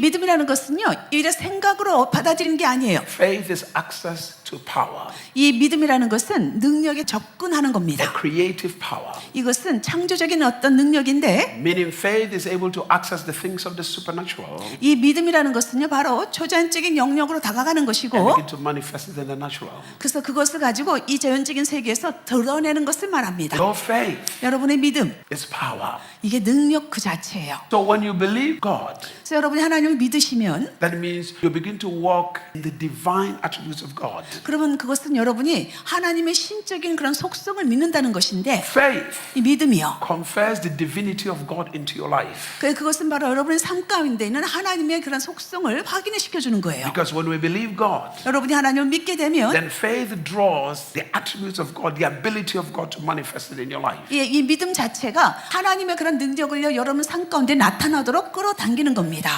믿음이라는 것은요, 이래 생각으로 받아들이는 게 아니에요. Faith is access to power, 이 믿음이라는 것은 능력에 접근하는 겁니다. creative power. 이것은 창조적인 어떤 능력인데 Meaning, faith is able to access the things of the supernatural 이 믿음이라는 것은요, 바로 초자연적인 영역으로 다가가는 and 것이고 begin to manifest it in the natural. 그래서 그것을 가지고 이 자연적인 세계에서 드러내는 것을 말합니다. Your faith 여러분의 믿음, is power. 이게 능력 그 자체예요. So when you believe God, 그래서 여러분이 하나님 을 믿으시면 that means you begin to walk in the divine attributes of God. 그러면 그것은 여러분이 하나님의 신적인 그런 속성을 믿는다는 것인데 Faith 이 믿음이요. confers the divinity of God into your life. 그- 그것은 바로 여러분의 삶 가운데 있는 하나님의 그런 속성을 확인을 시켜 주는 거예요. Because when we believe God, 여러분이 하나님을 믿게 되면 then faith draws the attributes of God, the ability of God to manifest it in your life. 이, 이 믿음 자체가 하나님의 그런 능력을 여러분 삶 가운데 나타나도록 끌어당기는 겁니다.